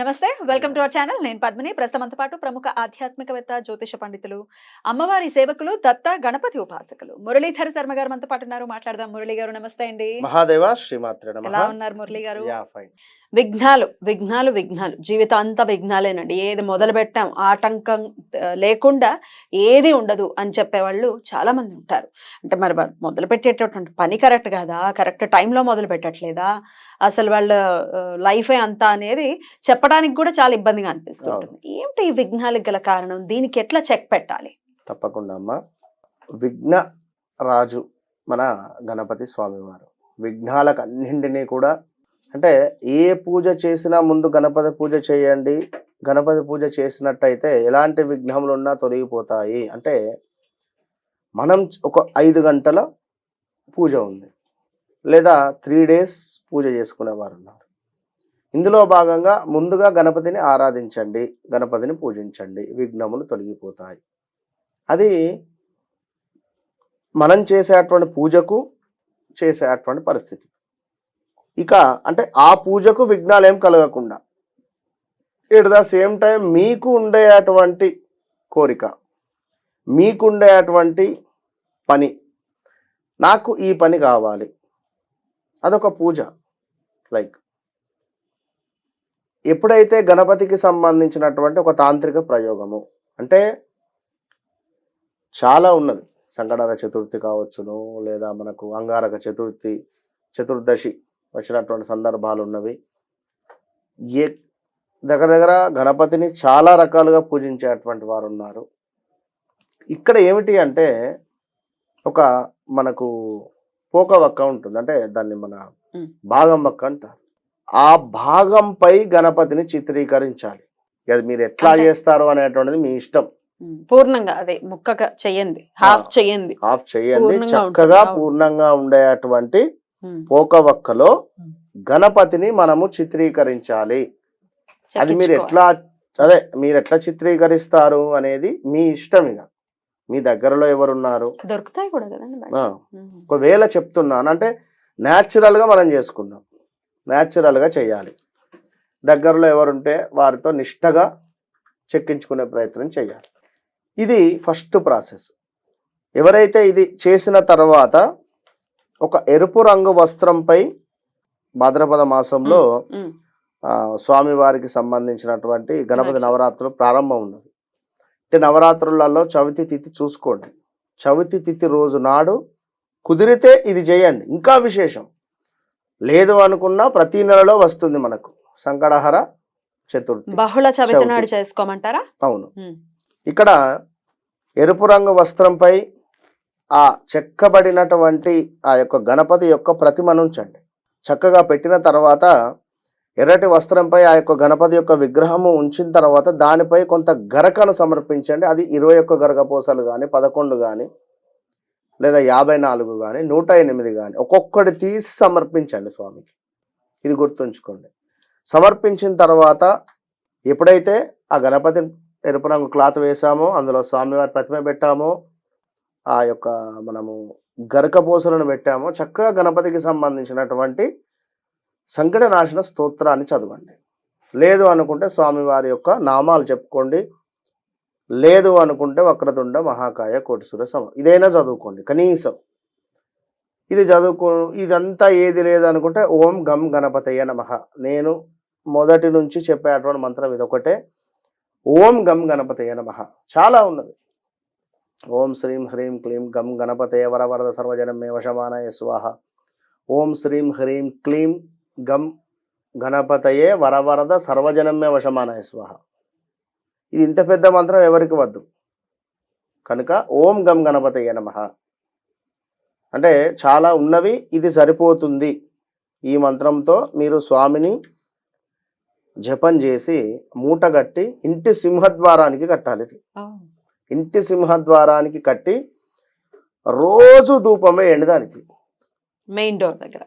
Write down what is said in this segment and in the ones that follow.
నమస్తే welcome to our channel. నేను పద్మిని. ప్రస్తుతంతో పాటు ప్రముఖ ఆధ్యాత్మికవేత్త జ్యోతిష పండితులు అమ్మవారి సేవకులు దత్త గణపతి ఉపాసకులు మురళీధర శర్మ గారు మనతో పాటు ఉన్నారు. మాట్లాడదాం. మురళి గారు నమస్తే అండి. మహాదేవ శ్రీమాత్రే ఎలా ఉన్నారు మురళి గారు? విఘ్నాలు విఘ్నాలు విఘ్నాలు. జీవితం అంతా విఘ్నాలేనండి. ఏది మొదలు పెట్టాం ఆటంకం లేకుండా ఏది ఉండదు అని చెప్పేవాళ్ళు చాలా మంది ఉంటారు. అంటే మరి మొదలు పెట్టేటటువంటి పని కరెక్ట్ కాదా? కరెక్ట్ టైంలో మొదలు పెట్టట్లేదా అసలు వాళ్ళ లైఫే అంతా అనేది చెప్పడానికి కూడా చాలా ఇబ్బందిగా అనిపిస్తుంటుంది. ఏమిటి ఈ విఘ్నాలకు గల కారణం? దీనికి ఎట్లా చెక్ పెట్టాలి? తప్పకుండా అమ్మ. విఘ్న రాజు మన గణపతి స్వామివారు. విఘ్నాలకు అన్నింటినీ కూడా అంటే ఏ పూజ చేసినా ముందు గణపతి పూజ చేయండి. గణపతి పూజ చేసినట్టయితే ఎలాంటి విఘ్నములు ఉన్నా తొలగిపోతాయి. అంటే మనం ఒక ఐదు గంటల పూజ ఉంది. లేదా త్రీ డేస్ పూజ చేసుకునేవారు ఉన్నారు ఇందులో భాగంగా ముందుగా గణపతిని ఆరాధించండి గణపతిని పూజించండి విఘ్నములు తొలగిపోతాయి. అది మనం చేసేటువంటి పూజకు చేసేటువంటి పరిస్థితి. ఇక అంటే ఆ పూజకు విఘ్నాలు ఏం కలగకుండా ఇట్ ద సేమ్ టైం మీకు ఉండేటువంటి కోరిక మీకుండేటువంటి పని నాకు ఈ పని కావాలి. అదొక పూజ లైక్ ఎప్పుడైతే గణపతికి సంబంధించినటువంటి ఒక తాంత్రిక ప్రయోగము అంటే చాలా ఉన్నది. సంకటహర చతుర్థి కావచ్చును లేదా మనకు అంగారక చతుర్థి చతుర్దశి వచ్చినటువంటి సందర్భాలు ఉన్నవి. ఏ దగ్గర దగ్గర గణపతిని చాలా రకాలుగా పూజించేటువంటి వారు ఉన్నారు. ఇక్కడ ఏమిటి అంటే ఒక మనకు పోక వక్క ఉంటుంది. అంటే దాన్ని మన. భాగం వక్క అంటారు. ఆ భాగంపై గణపతిని చిత్రీకరించాలి. అది మీరు ఎట్లా చేస్తారు అనేటువంటిది మీ ఇష్టం. పూర్ణంగా అదే ముక్కగా చెయ్యండి. హాఫ్ చెయ్యండి. ఆఫ్ చేయండి చక్కగా. పూర్ణంగా ఉండేటువంటి ఉమ్. పోక వక్కలో మ్. గణపతిని మనము చిత్రీకరించాలి. అది మీరు. ఎట్లా అదే మీరు ఎట్లా చిత్రీకరిస్తారు అనేది మీ ఇష్టం ఇక. మీ దగ్గరలో ఎవరున్నారు? దొరుకుతాయి కూడా కదండి. ఒకవేళ చెప్తున్నాను అంటే గా మనం చేసుకుందాం. Natural గా చేయాలి. దగ్గరలో ఎవరుంటే వారితో నిష్టగా చెక్కించుకునే ప్రయత్నం చేయాలి. ఇది ఫస్ట్ ప్రాసెస్. ఎవరైతే ఇది చేసిన తర్వాత ఒక ఎరుపు రంగు వస్త్రంపై భాద్రపద మాసంలో స్వామివారికి సంబంధించినటువంటి గణపతి. నవరాత్రులు ప్రారంభం ఉన్నది. అంటే నవరాత్రులలో చవితి తిథి చూసుకోండి. చవితి తిథి రోజు నాడు కుదిరితే ఇది చేయండి. ఇంకా విశేషం. లేదు అనుకున్నా ప్రతి నెలలో వస్తుంది మనకు. సంకటహర చతుర్థి. బహుళ చేసుకోమంటారా? అవును. ఇక్కడ ఎరుపు రంగు వస్త్రంపై ఆ చెక్కబడినటువంటి ఆ యొక్క గణపతి యొక్క ప్రతిమను ఉంచండి చక్కగా పెట్టిన తర్వాత ఎర్రటి వస్త్రంపై ఆ యొక్క గణపతి యొక్క విగ్రహము ఉంచిన తర్వాత దానిపై కొంత గరకను సమర్పించండి. అది ఇరవై ఒక్క గరక పూసలు కానీ పదకొండు కానీ లేదా యాభై నాలుగు కానీ నూట ఎనిమిది కానీ ఒక్కొక్కటి తీసి సమర్పించండి స్వామికి. ఇది గుర్తుంచుకోండి. సమర్పించిన తర్వాత ఎప్పుడైతే ఆ గణపతి ఎరుపు రంగు క్లాత్ వేసామో అందులో స్వామివారి ప్రతిమ పెట్టామో ఆ యొక్క మనము గరక పూసలను పెట్టామో చక్కగా గణపతికి సంబంధించినటువంటి సంకటనాశన స్తోత్రాన్ని చదవండి. లేదు అనుకుంటే స్వామివారి యొక్క నామాలు చెప్పుకోండి లేదు అనుకుంటే వక్రతుండ మహాకాయ కోటిసుర సమ. ఇదైనా చదువుకోండి కనీసం. ఇది చదువుకో ఇదంతా ఏది లేదు అనుకుంటే ఓం గం గణపతయ్య నమః. నేను మొదటి నుంచి చెప్పేటువంటి మంత్రం ఇదొకటే. ఓం గం గణపతయ్య నమహ చాలా ఉన్నది. ఓం శ్రీం హ్రీం క్లీం గం గణపతయ వరవరద సర్వజనమే వశమానయ స్వాహ. ఓం శ్రీం హ్రీం క్లీం గం గణపతయే వరవరద సర్వజనమే వశమానయ స్వాహ. ఇది ఇంత పెద్ద మంత్రం ఎవరికి వద్దు. కనుక ఓం గం గణపతయ్య నమః. అంటే చాలా ఉన్నవి ఇది సరిపోతుంది. ఈ మంత్రంతో మీరు స్వామిని జపం చేసి మూటగట్టి ఇంటి సింహద్వారానికి కట్టాలి ఇది. ఇంటి సింహద్వారానికి కట్టి రోజు ధూపం వేయండి దానికి. మెయిన్ డోర్ దగ్గర.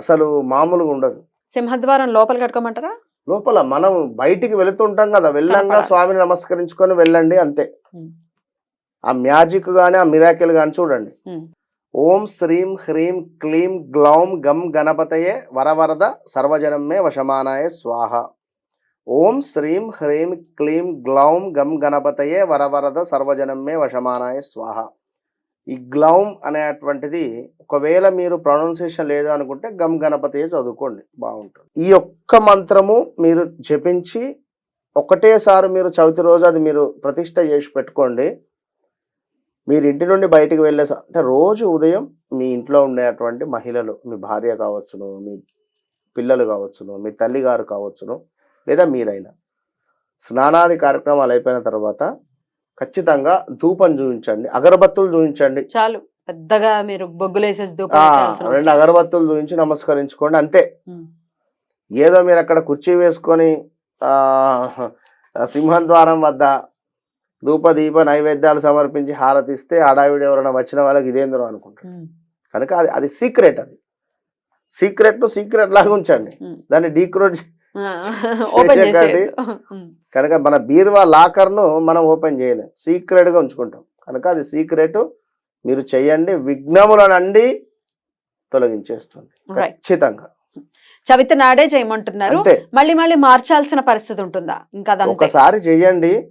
అసలు మామూలుగా ఉండదు. సింహద్వారం లోపల కట్టుకోమంటారా? లోపల మనం బయటికి వెళుతుంటాం కదా వెళ్ళంగా. స్వామిని నమస్కరించుకొని వెళ్ళండి అంతే. ఆ మ్యాజిక్ గాని ఆ మిరాకిల్ గాని చూడండి. ఓం శ్రీం హ్రీం క్లీం గ్లౌం గం గణపతయే వరవరద సర్వజనమే వశమానాయ స్వాహ ఓం శ్రీం హ్రీం క్లీం గ్లౌం గం గణపతయే వరవరద సర్వజనమే వశమానాయ స్వాహ ఈ గ్లౌమ్ అనేటువంటిది ఒకవేళ మీరు ప్రొనౌన్సియేషన్ లేదు అనుకుంటే గమ్ గణపతి చదువుకోండి. బాగుంటుంది. ఈ ఒక్క మంత్రము మీరు జపించి ఒకటేసారి మీరు చవితి రోజు అది మీరు ప్రతిష్ట చేసి పెట్టుకోండి. మీరు ఇంటి నుండి బయటికి వెళ్ళే అంటే రోజు ఉదయం మీ ఇంట్లో ఉండేటువంటి మహిళలు మీ భార్య కావచ్చును మీ పిల్లలు కావచ్చును మీ తల్లి గారు కావచ్చును లేదా మీరైనా స్నానాది కార్యక్రమాలు అయిపోయిన తర్వాత ఖచ్చితంగా ధూపం చూపించండి. అగరబత్తులు చూపించండి. చాలు. పెద్దగా మీరు బొగ్గులేసేసి వేయాల్సిన రెండు అగరబత్తులు చూపించి నమస్కరించుకోండి. అంతే. ఏదో మీరు అక్కడ కుర్చీ వేసుకొని ఆ సింహం ద్వారం వద్ద ధూప దీప నైవేద్యాలు సమర్పించి హారతిస్తే హడావిడి ఎవరైనా వచ్చిన వాళ్ళకి ఇదేందో అనుకుంటారు. కనుక అది అది సీక్రెట్ అది. సీక్రెట్ను సీక్రెట్ లాగా ఉంచండి. దాన్ని డీక్రోడ్ ఓపెన్. కనుక మన బీరువా లాకర్ను మనం ఓపెన్ చేయలేం. సీక్రెట్గా ఉంచుకుంటాం. కనుక అది సీక్రెట్. మీరు చేయండి. విఘ్నములనండి. తొలగించేస్తుంది. ఖచ్చితంగా. చవితి నాడే చేయమంటున్నారు. మళ్ళీ మళ్ళీ మార్చాల్సిన పరిస్థితి ఉంటుందా? ఇంకా ఒకసారి చెయ్యండి.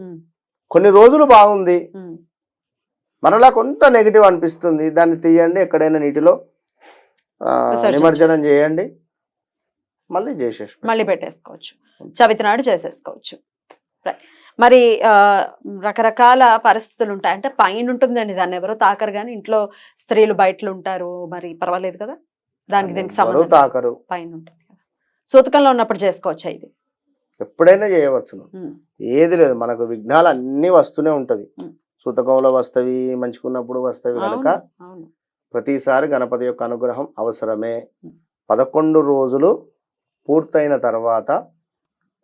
కొన్ని రోజులు బాగుంది. మరలా కొంత నెగిటివ్ అనిపిస్తుంది. దాన్ని తీయండి. ఎక్కడైనా నీటిలో. నిమజ్జనం చేయండి. మళ్ళీ చేసేసి మళ్ళీ పెట్టేసుకోవచ్చు. చవితి నాడు చేసేసుకోవచ్చు. మరి రకరకాల పరిస్థితులు ఉంటాయి. అంటే పైన ఉంటుందండి దాన్ని ఎవరో తాకరు కానీ ఇంట్లో స్త్రీలు బయటలు ఉంటారు. మరి పర్వాలేదు కదా? దానికి దీనికి సంబంధం తాకరు. పైన ఉంటుంది కదా? సూతకంలో ఉన్నప్పుడు చేసుకోవచ్చా ఇది? ఎప్పుడైనా చేయవచ్చును ఉమ్. ఏది లేదు. మనకు విఘ్నాలు అన్ని వస్తూనే ఉంటవి ఉం. సూతకంలో వస్తవి మంచుకున్నప్పుడు వస్తవి కనుక ప్రతిసారి గణపతి యొక్క అనుగ్రహం అవసరమే. ఉం. పదకొండు రోజులు పూర్తయిన తర్వాత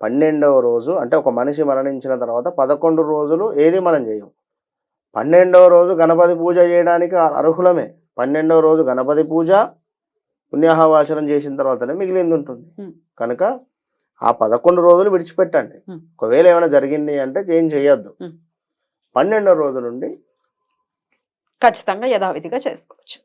పన్నెండవ రోజు అంటే ఒక మనిషి మరణించిన తర్వాత పదకొండు రోజులు ఏది మనం చేయం పన్నెండవ రోజు గణపతి పూజ చేయడానికి అర్హులమే పన్నెండవ రోజు గణపతి పూజ పుణ్యాహవాచనం చేసిన తర్వాతనే మిగిలింది ఉంటుంది. కనుక ఆ పదకొండు రోజులు విడిచిపెట్టండి. ఒకవేళ ఏమైనా జరిగింది అంటే ఏం చేయొద్దు ఉం. పన్నెండవ రోజు నుండి ఖచ్చితంగా యథావిధిగా చేసుకోవచ్చు.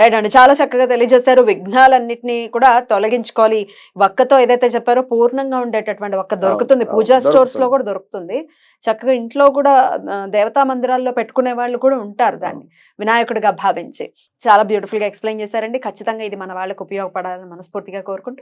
రైట్ అండి. చాలా చక్కగా తెలియజేశారు. విఘ్నాలన్నింటినీ కూడా తొలగించుకోవాలి. వక్కతో ఏదైతే చెప్పారో పూర్ణంగా ఉండేటటువంటి వక్క దొరుకుతుంది. పూజా స్టోర్స్లో. కూడా దొరుకుతుంది. చక్కగా ఇంట్లో కూడా దేవతా మందిరాల్లో పెట్టుకునే వాళ్ళు కూడా ఉంటారు దాన్ని. వినాయకుడిగా భావించి. చాలా బ్యూటిఫుల్గా ఎక్స్ప్లెయిన్ చేశారండి. ఖచ్చితంగా ఇది మన వాళ్ళకి ఉపయోగపడాలని మనస్ఫూర్తిగా కోరుకుంటూ